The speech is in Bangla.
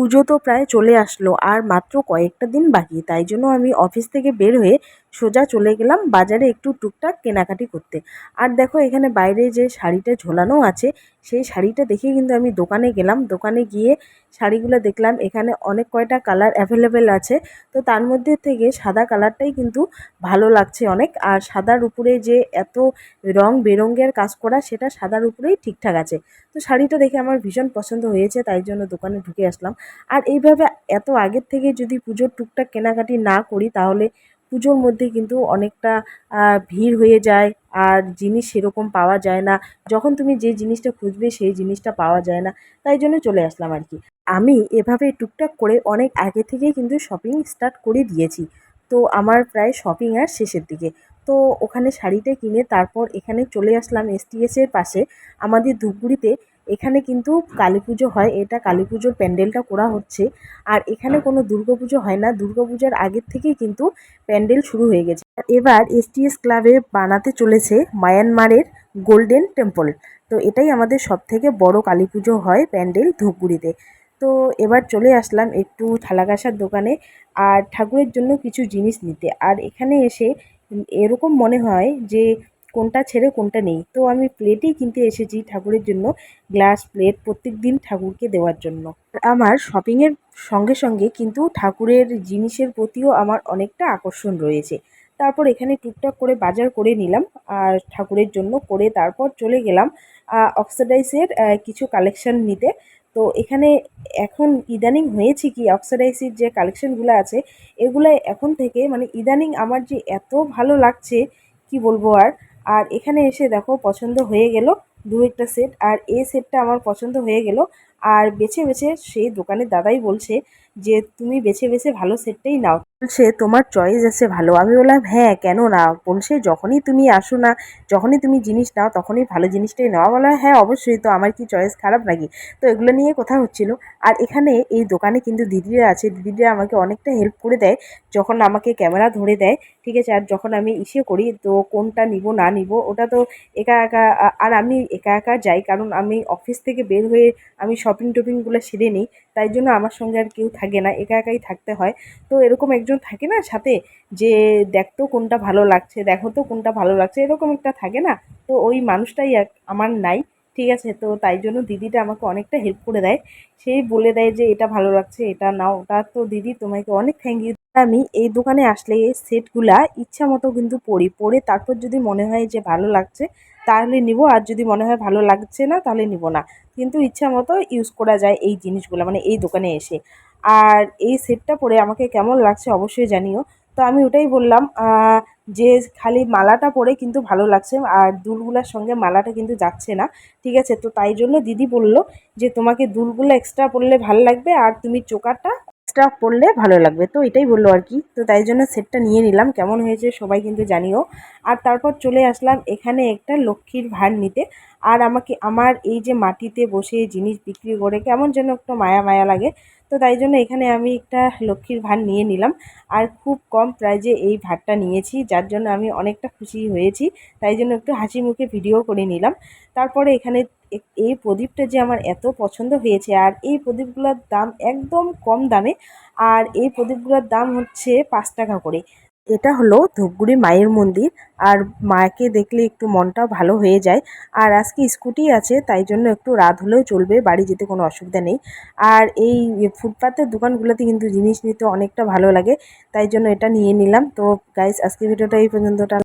পুজো তো প্রায় চলে আসলো, আর মাত্র কয়েকটা দিন বাকি, তাই জন্য আমি অফিস থেকে বের হয়ে সোজা চলে গেলাম বাজারে একটু টুকটাক কেনাকাটি করতে। আর দেখো এখানে বাইরে যে শাড়িটা ঝোলানো আছে, সেই শাড়িটা দেখে কিন্তু আমি দোকানে গেলাম। দোকানে গিয়ে শাড়িগুলো দেখলাম, এখানে অনেক কয়টা কালার অ্যাভেলেবেল আছে। তো তার মধ্যে থেকে সাদা কালারটাই কিন্তু ভালো লাগছে অনেক। আর সাদার উপরে যে এত রং বেরঙের কাজ করা, সেটা সাদার উপরেই ঠিকঠাক আছে। তো শাড়িটা দেখে আমার ভীষণ পছন্দ হয়েছে, তাই জন্য দোকানে ঢুকে আসলাম। আর এইভাবে এত আগের থেকে যদি পুজোর টুকটাক কেনাকাটি না করি, তাহলে পুজোর মধ্যে কিন্তু অনেকটা ভিড় হয়ে যায় আর জিনিস সেরকম পাওয়া যায় না। যখন তুমি যে জিনিসটা খুঁজবে সেই জিনিসটা পাওয়া যায় না। তাই জন্য চলে আসলাম আর কি। আমি এভাবে টুকটাক করে অনেক আগে থেকেই কিন্তু শপিং স্টার্ট করে দিয়েছি। তো আমার প্রায় শপিং আর শেষের দিকে। তো ওখানে শাড়িটা কিনে তারপর এখানে চলে আসলাম এসটিএসের পাশে। আমাদের ধূপগুড়িতে এখানে কিন্তু কালী পুজো হয়, এটা কালী পুজোর প্যান্ডেলটা করা হচ্ছে। আর এখানে কোনো দুর্গা পুজো হয় না দুর্গাপূজার আগের থেকেই কিন্তু প্যান্ডেল শুরু হয়ে গেছে। এবার এসটিএস ক্লাবে বানাতে চলেছে মায়ানমারের গোল্ডেন টেম্পল। তো এটাই আমাদের সব থেকে বড় কালী পুজো হয় প্যান্ডেল ধূপগুড়িতে। তো এবার চলে আসলাম একটু থালাগাসার দোকানে আর ঠাকুরের জন্য কিছু জিনিস নিতে। আর এখানে এসে এরকম মনে হয় যে কোনটা ছেড়ে কোনটা নেই। তো আমি প্লেটেই কিনতে এসেছি ঠাকুরের জন্য গ্লাস প্লেট প্রত্যেক দিন ঠাকুরকে দেওয়ার জন্য। আমার শপিংয়ের সঙ্গে সঙ্গে কিন্তু ঠাকুরের জিনিসের প্রতিও আমার অনেকটা আকর্ষণ রয়েছে। তারপর এখানে টুকটাক করে বাজার করে নিলাম আর ঠাকুরের জন্য করে তারপর চলে গেলাম অক্সিডাইসের কিছু কালেকশন নিতে। তো এখানে এখন ইদানিং হয়েছে কি অক্সিডাইসের যে কালেকশনগুলো আছে, এগুলো এখন থেকে মানে ইদানিং আমার যে এত ভালো লাগছে, কি বলব আর আর এখানে এসে দেখো পছন্দ হয়ে গেল দু একটা সেট আর এই সেটটা আমার পছন্দ হয়ে গেল। আর বেছে বেছে সেই দোকানের দাদাই বলছে যে, তুমি বেছে বেছে ভালো সেটটাই নাও। বলছে, তোমার চয়েস আছে ভালো। আমি বললাম হ্যাঁ কেন না? বলছে, যখনই তুমি আসো না, যখনই তুমি জিনিস নাও, তখনই ভালো জিনিসটাই নেওয়া বলা হ্যাঁ অবশ্যই। তো আমার কি চয়েস খারাপ নাকি? তো এগুলো নিয়ে কথা হচ্ছিল। আর এখানে এই দোকানে কিন্তু দিদিরা আছে। দিদিরা আমাকে অনেকটা হেল্প করে দেয়, যখন আমাকে ক্যামেরা ধরে দেয়, ঠিক আছে? আর যখন আমি ইসে করি, তো কোনটা নিব, না নিব, ওটা তো একা একা আর আমি একা একা যাই, কারণ আমি অফিস থেকে বের হয়ে আমি শপিং টপিংগুলো সেরে নিই। তাই জন্য আমার সঙ্গে আর কেউ থাকে না, একা একাই থাকতে হয়। তো এরকম একজন থাকে না, সাথে যে দেখতো কোনটা ভালো লাগছে, দেখো তো কোনটা ভালো লাগছে, এরকম একটা থাকে না। তো ওই মানুষটাই আমার নাই। ঠিক আছে, তো তাই জন্য দিদিটা আমাকে অনেকটা হেল্প করে দেয়। সেই বলে দেয় যে, এটা ভালো লাগছে, এটা নাও। ওটা তো দিদি তোমাকে অনেক থ্যাংক ইউ আমি এই দোকানে আসলে এই সেটগুলা ইচ্ছা মতো কিন্তু পড়ি পরে তারপর যদি মনে হয় যে, ভালো লাগছে, তাহলে নিব। আর যদি মনে হয় ভালো লাগছে না, তাহলে নিব না। কিন্তু ইচ্ছা মতো ইউজ করা যায় এই জিনিসগুলো মানে এই দোকানে এসে। আর এই সেটটা পরে আমাকে কেমন লাগছে অবশ্যই জানিও। তো আমি ওটাই বললাম যে খালি মালাটা পরে কিন্তু ভালো লাগছে আর দুলগুলার সঙ্গে মালাটা কিন্তু যাচ্ছে না, ঠিক আছে? তো তাই জন্য দিদি বলল যে তোমাকে দুলগুলো এক্সট্রা পরলে ভালো লাগবে আর তুমি চোকারটা এক্সট্রা পরলে ভালো লাগবে। তো এটাই বলল আর কি। তো তাই জন্য সেটটা নিয়ে নিলাম। কেমন হয়েছে সবাই কিন্তু জানিও। আর তারপর চলে আসলাম এখানে একটা লক্ষ্মীর ভার নিতে। আর আমাকে, আমার এই যে মাটিতে বসে জিনিস বিক্রি করে কেমন যেন একটু মায়া মায়া লাগে। তো তাই জন্য এখানে আমি একটা লক্ষ্মীর ভার নিয়ে নিলাম। আর খুব কম প্রাইজে এই ভাতটা নিয়েছি, যার জন্য আমি অনেকটা খুশি হয়েছি। তাই জন্য একটু হাসি মুখে ভিডিও করে নিলাম। তারপরে এখানে এই প্রদীপটা যে আমার এত পছন্দ হয়েছে আর এই প্রদীপগুলোর দাম একদম কম দামে আর এই প্রদীপগুলোর দাম হচ্ছে পাঁচ টাকা করে। এটা হলো ধূপগুড়ি মায়ের মন্দির আর মাকে দেখলে একটু মনটাও ভালো হয়ে যায়। আর আজকে স্কুটি আছে, তাই জন্য একটু রাত হলেও চলবে, বাড়ি যেতে কোনো অসুবিধা নেই। আর এই ফুটপাতের দোকানগুলোতে কিন্তু জিনিস নিতে অনেকটা ভালো লাগে, তাই জন্য এটা নিয়ে নিলাম। তো গাইস আজকে ভিডিওটা এই পর্যন্ত